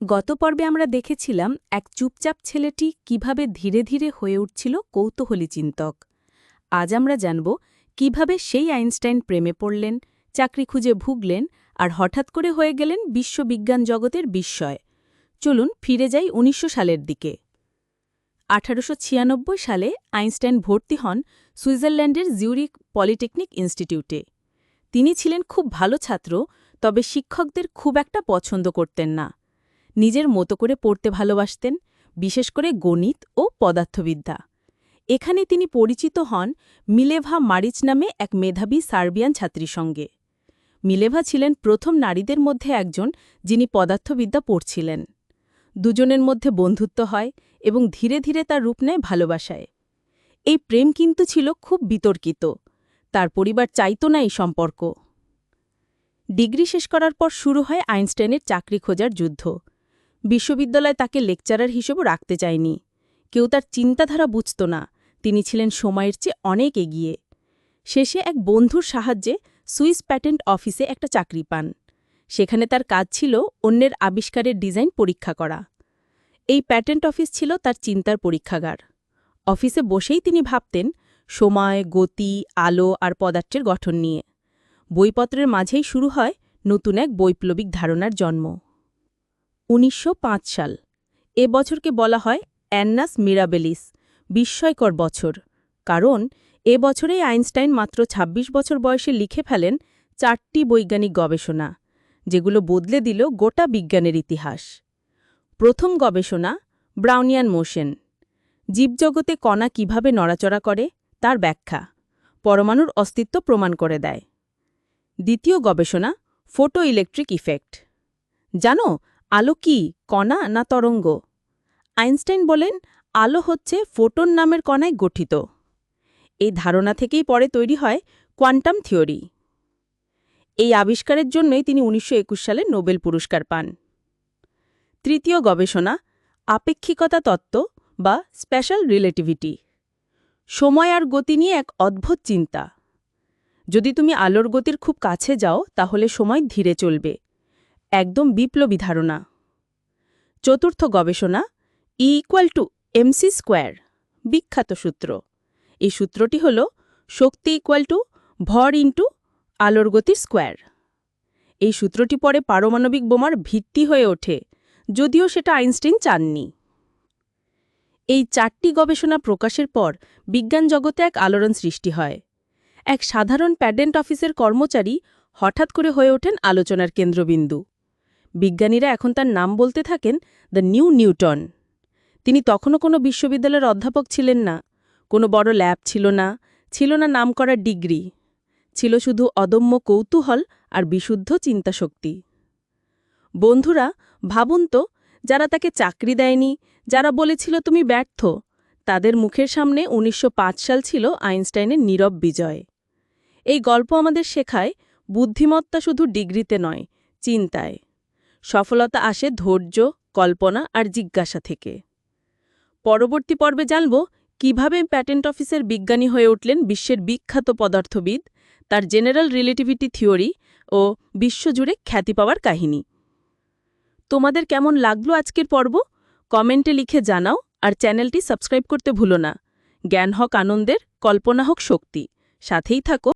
গত পর্বে আমরা দেখেছিলাম এক চুপচাপ ছেলেটি কীভাবে ধীরে ধীরে হয়ে উঠছিল কৌতূহলী চিন্তক। আজ আমরা জানব কীভাবে সেই আইনস্টাইন প্রেমে পড়লেন, চাকরি খুঁজে ভুগলেন আর হঠাৎ করে হয়ে গেলেন বিশ্ববিজ্ঞান জগতের বিস্ময়। চলুন ফিরে যাই উনিশশো সালের দিকে। আঠারোশো ছিয়ানব্বই সালে আইনস্টাইন ভর্তি হন সুইজারল্যান্ডের জিউরিক পলিটেকনিক ইনস্টিটিউটে। তিনি ছিলেন খুব ভালো ছাত্র, তবে শিক্ষকদের খুব একটা পছন্দ করতেন না। নিজের মতো করে পড়তে ভালোবাসতেন, বিশেষ করে গণিত ও পদার্থবিদ্যা। এখানে তিনি পরিচিত হন মিলেভা মারিচ নামে এক মেধাবী সার্বিয়ান ছাত্রীর সঙ্গে। মিলেভা ছিলেন প্রথম নারীদের মধ্যে একজন যিনি পদার্থবিদ্যা পড়ছিলেন। দুজনের মধ্যে বন্ধুত্ব হয় এবং ধীরে ধীরে তার রূপ নেয় ভালোবাসায়। এই প্রেম কিন্তু ছিল খুব বিতর্কিত। তার পরিবার চাইত না এই সম্পর্ক। ডিগ্রি শেষ করার পর শুরু হয় আইনস্টাইনের চাকরি খোঁজার যুদ্ধ। বিশ্ববিদ্যালয় তাকে লেকচারার হিসেবেও রাখতে চায়নি। কেউ তার চিন্তাধারা বুঝত না। তিনি ছিলেন সময়ের চেয়ে অনেক এগিয়ে। শেষে এক বন্ধুর সাহায্যে সুইস প্যাটেন্ট অফিসে একটা চাকরি পান। সেখানে তার কাজ ছিল অন্যের আবিষ্কারের ডিজাইন পরীক্ষা করা। এই প্যাটেন্ট অফিস ছিল তার চিন্তার পরীক্ষাগার। অফিসে বসেই তিনি ভাবতেন সময়, গতি, আলো আর পদার্থের গঠন নিয়ে। বইপত্রের মাঝেই শুরু হয় নতুন এক বৈপ্লবিক ধারণার জন্ম। উনিশশো পাঁচ সাল। এ বছরকে বলা হয় অ্যান্নাস মিরাবেলিস, বিস্ময়কর বছর। কারণ, এ বছরেই আইনস্টাইন মাত্র ২৬ বছর বয়সে লিখে ফেলেন চারটি বৈজ্ঞানিক গবেষণা, যেগুলো বদলে দিল গোটা বিজ্ঞানের ইতিহাস। প্রথম গবেষণা, ব্রাউনিয়ান মোশন। জীবজগতে কণা কীভাবে নড়াচড়া করে, তার ব্যাখ্যা। পরমাণুর অস্তিত্ব প্রমাণ করে দেয়। দ্বিতীয় গবেষণা ফোটো ইলেকট্রিক ইফেক্ট। জানো আলো কি, কণা না তরঙ্গ? আইনস্টাইন বলেন, আলো হচ্ছে ফোটন নামের কণায় গঠিত। এই ধারণা থেকেই পরে তৈরি হয় কোয়ান্টাম থিওরি। এই আবিষ্কারের জন্যই তিনি উনিশশো একুশ সালে নোবেল পুরস্কার পান। তৃতীয় গবেষণা, আপেক্ষিকতা তত্ত্ব বা স্পেশাল রিলেটিভিটি। সময় আর গতি নিয়ে এক অদ্ভুত চিন্তা। যদি তুমি আলোর গতির খুব কাছে যাও, তাহলে সময় ধীরে চলবে। একদম বিপ্লবী ধারণা। চতুর্থ গবেষণা E equal to MC square বিখ্যাত সূত্র। এই সূত্রটি হল শক্তি ইকুয়াল টু ভর ইন্টু আলোর গতির স্কোয়ার এই সূত্রটি পরে পারমাণবিক বোমার ভিত্তি হয়ে ওঠে, যদিও সেটা আইনস্টাইন চাননি। এই চারটি গবেষণা প্রকাশের পর বিজ্ঞান জগতে এক আলোড়ন সৃষ্টি হয়। এক সাধারণ প্যাডেন্ট অফিসের কর্মচারী হঠাৎ করে হয়ে ওঠেন আলোচনার কেন্দ্রবিন্দু। বিজ্ঞানীরা এখন তার নাম বলতে থাকেন দ্য নিউ নিউটন তিনি তখনও কোনো বিশ্ববিদ্যালয়ের অধ্যাপক ছিলেন না, কোনো বড় ল্যাব ছিল না ছিল না নাম করার ডিগ্রি, ছিল শুধু অদম্য কৌতূহল আর বিশুদ্ধ চিন্তাশক্তি। বন্ধুরা, ভাবুন তো, যারা তাকে চাকরি দেয়নি, যারা বলেছিল তুমি ব্যর্থ, তাদের মুখের সামনে উনিশশো পাঁচ সাল ছিল আইনস্টাইনের নীরব বিজয়। এই গল্প আমাদের শেখায়, বুদ্ধিমত্তা শুধু ডিগ্রিতে নয়, চিন্তায়। সফলতা আসে ধৈর্য, কল্পনা আর জিজ্ঞাসা থেকে। পরবর্তী পর্বে জানব কীভাবে প্যাটেন্ট অফিসের বিজ্ঞানী হয়ে উঠলেন বিশ্বের বিখ্যাত পদার্থবিদ, তার জেনারেল রিলেটিভিটি থিওরি ও বিশ্বজুড়ে খ্যাতি পাওয়ার কাহিনী। তোমাদের কেমন লাগল আজকের পর্ব? কমেন্টে লিখে জানাও আর চ্যানেলটি সাবস্ক্রাইব করতে ভুলো না। জ্ঞান হক আনন্দের কল্পনা হোক শক্তি। সাথেই থাকো।